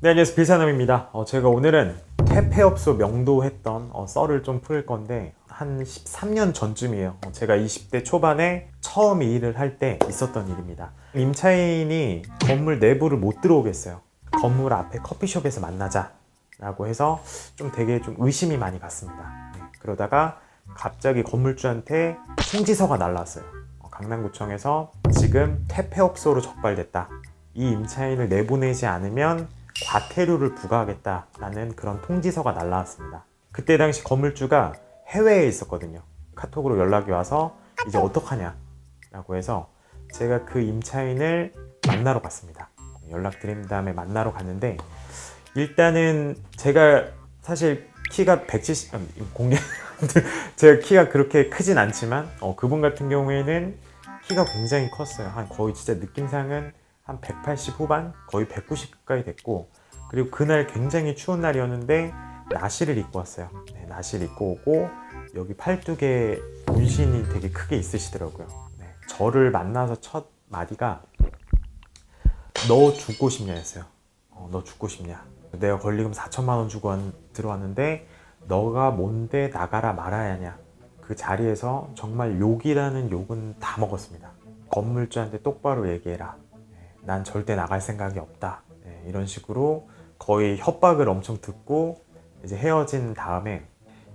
네, 안녕하세요. 빌사남입니다. 어, 제가 오늘은 퇴폐업소 명도했던 어, 썰을 좀 풀 건데 한 13년 전쯤이에요. 어, 제가 20대 초반에 처음 이 일을 할 때 있었던 일입니다. 임차인이 건물 내부를 못 들어오겠어요. 건물 앞에 커피숍에서 만나자 라고 해서 좀 되게 좀 의심이 많이 갔습니다. 네, 그러다가 갑자기 건물주한테 통지서가 날라왔어요. 어, 강남구청에서 지금 퇴폐업소로 적발됐다. 이 임차인을 내보내지 않으면 과태료를 부과하겠다라는 그런 통지서가 날라왔습니다. 그때 당시 건물주가 해외에 있었거든요. 카톡으로 연락이 와서 이제 어떡하냐라고 해서 제가 그 임차인을 만나러 갔습니다. 연락드린 다음에 만나러 갔는데 일단은 제가 사실 키가 170 음, 공개 제가 키가 그렇게 크진 않지만 어, 그분 같은 경우에는 키가 굉장히 컸어요. 한 거의 진짜 느낌상은 한 180 후반, 거의 190 가까이 됐고 그리고 그날 굉장히 추운 날이었는데 나시를 입고 왔어요. 네, 나시를 입고 오고 여기 팔뚝에 문신이 되게 크게 있으시더라고요. 네, 저를 만나서 첫 마디가 너 죽고 싶냐였어요. 어, 너 죽고 싶냐? 내가 권리금 4천만 원 주고 한- 들어왔는데 너가 뭔데 나가라 말아야 하냐? 그 자리에서 정말 욕이라는 욕은 다 먹었습니다. 건물주한테 똑바로 얘기해라. 네, 난 절대 나갈 생각이 없다. 네, 이런 식으로 거의 협박을 엄청 듣고 이제 헤어진 다음에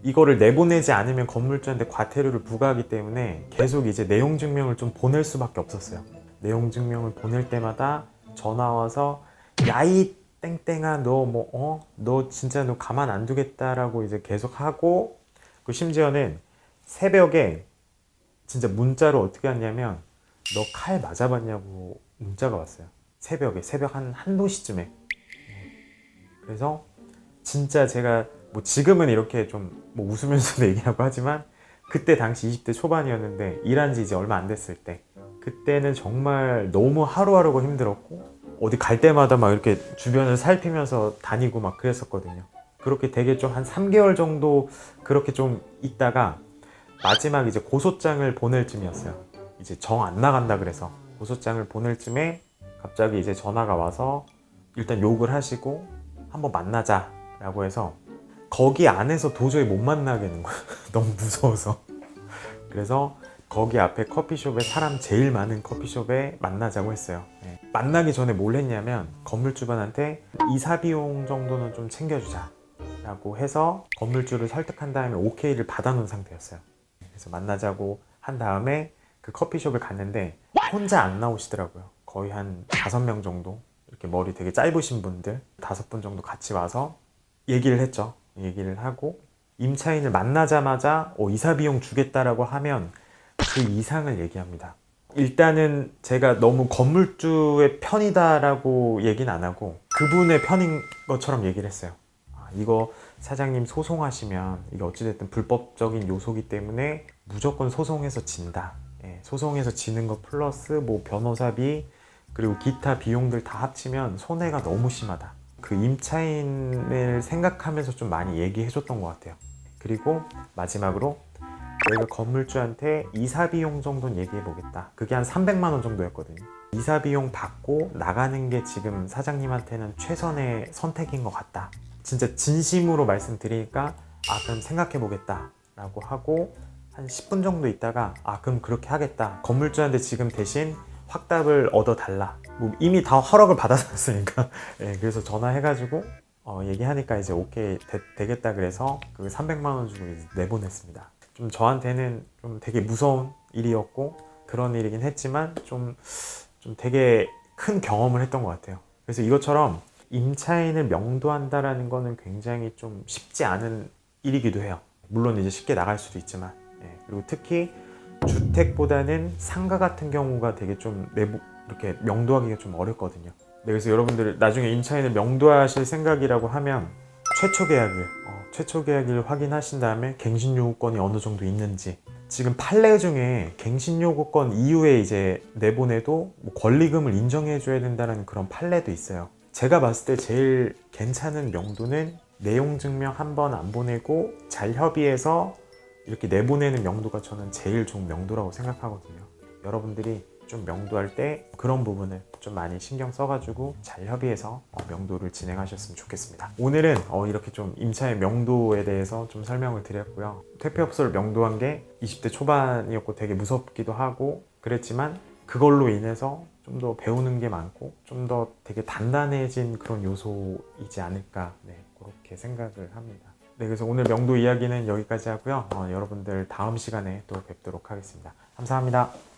이거를 내보내지 않으면 건물주한테 과태료를 부과하기 때문에 계속 이제 내용 증명을 좀 보낼 수밖에 없었어요. 내용 증명을 보낼 때마다 전화 와서 야이 땡땡아 너 뭐 어? 너 진짜 너 가만 안 두겠다라고 이제 계속 하고 그 심지어는 새벽에 진짜 문자로 어떻게 왔냐면 너 칼 맞아봤냐고 문자가 왔어요. 새벽에 새벽 한 한두 시쯤에 그래서 진짜 제가 뭐 지금은 이렇게 좀 뭐 웃으면서 얘기하고 하지만 그때 당시 20대 초반이었는데 일한 지 이제 얼마 안 됐을 때 그때는 정말 너무 하루하루가 힘들었고 어디 갈 때마다 막 이렇게 주변을 살피면서 다니고 막 그랬었거든요. 그렇게 되게 좀 한 3개월 정도 그렇게 좀 있다가 마지막 이제 고소장을 보낼 쯤이었어요. 이제 정 안 나간다 그래서 고소장을 보낼 쯤에 갑자기 이제 전화가 와서 일단 욕을 하시고 한번 만나자 라고 해서 거기 안에서 도저히 못 만나겠는 거예요. 너무 무서워서. 그래서 거기 앞에 커피숍에 사람 제일 많은 커피숍에 만나자고 했어요. 네. 만나기 전에 뭘 했냐면 건물주분한테 이사 비용 정도는 좀 챙겨주자. 라고 해서 건물주를 설득한 다음에 오케이를 받아놓은 상태였어요. 그래서 만나자고 한 다음에 그 커피숍을 갔는데 혼자 안 나오시더라고요. 거의 한 다섯 명 정도 이렇게 머리 되게 짧으신 분들 다섯 분 정도 같이 와서 얘기를 했죠. 얘기를 하고 임차인을 만나자마자 어, 이사 비용 주겠다라고 하면 그 이상을 얘기합니다. 일단은 제가 너무 건물주의 편이다라고 얘기는 안 하고 그분의 편인 것처럼 얘기를 했어요. 아, 이거 사장님 소송하시면 이게 어찌됐든 불법적인 요소기 때문에 무조건 소송해서 진다. 예, 소송해서 지는 거 플러스 뭐 변호사비 그리고 기타 비용들 다 합치면 손해가 너무 심하다. 그 임차인을 생각하면서 좀 많이 얘기해 줬던 것 같아요. 그리고 마지막으로 내가 건물주한테 이사 비용 정도는 얘기해 보겠다. 그게 한 300만 원 정도였거든요. 이사 비용 받고 나가는 게 지금 사장님한테는 최선의 선택인 것 같다. 진짜 진심으로 말씀드리니까 아 그럼 생각해 보겠다 라고 하고 한 10분 정도 있다가 아 그럼 그렇게 하겠다. 건물주한테 지금 대신 확답을 얻어 달라. 뭐 이미 다 허락을 받았으니까. 예, 그래서 전화해가지고 어, 얘기하니까 이제 오케이 되, 겠다 그래서 그 300만 원 주고 내보냈습니다. 좀 저한테는 좀 되게 무서운 일이었고 그런 일이긴 했지만 좀, 좀 되게 큰 경험을 했던 것 같아요. 그래서 이것처럼 임차인을 명도한다라는 거는 굉장히 좀 쉽지 않은 일이기도 해요. 물론 이제 쉽게 나갈 수도 있지만 예, 그리고 특히 주택보다는 상가 같은 경우가 되게 좀 내부 이렇게 명도하기가 좀 어렵거든요. 네, 그래서 여러분들 나중에 임차인을 명도하실 생각이라고 하면 최초 계약일, 어, 최초 계약일 확인하신 다음에 갱신 요구권이 어느 정도 있는지 지금 판례 중에 갱신 요구권 이후에 이제 내보내도 뭐 권리금을 인정해 줘야 된다는 그런 판례도 있어요. 제가 봤을 때 제일 괜찮은 명도는 내용 증명 한 번 안 보내고 잘 협의해서 이렇게 내보내는 명도가 저는 제일 좋은 명도라고 생각하거든요. 여러분들이 좀 명도할 때 그런 부분을 좀 많이 신경 써가지고 잘 협의해서 어, 명도를 진행하셨으면 좋겠습니다. 오늘은 어, 이렇게 좀 임차의 명도에 대해서 좀 설명을 드렸고요. 퇴폐업소를 명도한 게 20대 초반이었고 되게 무섭기도 하고 그랬지만 그걸로 인해서 좀 더 배우는 게 많고 좀 더 되게 단단해진 그런 요소이지 않을까 네, 그렇게 생각을 합니다. 네, 그래서 오늘 명도 이야기는 여기까지 하고요. 어, 여러분들 다음 시간에 또 뵙도록 하겠습니다. 감사합니다.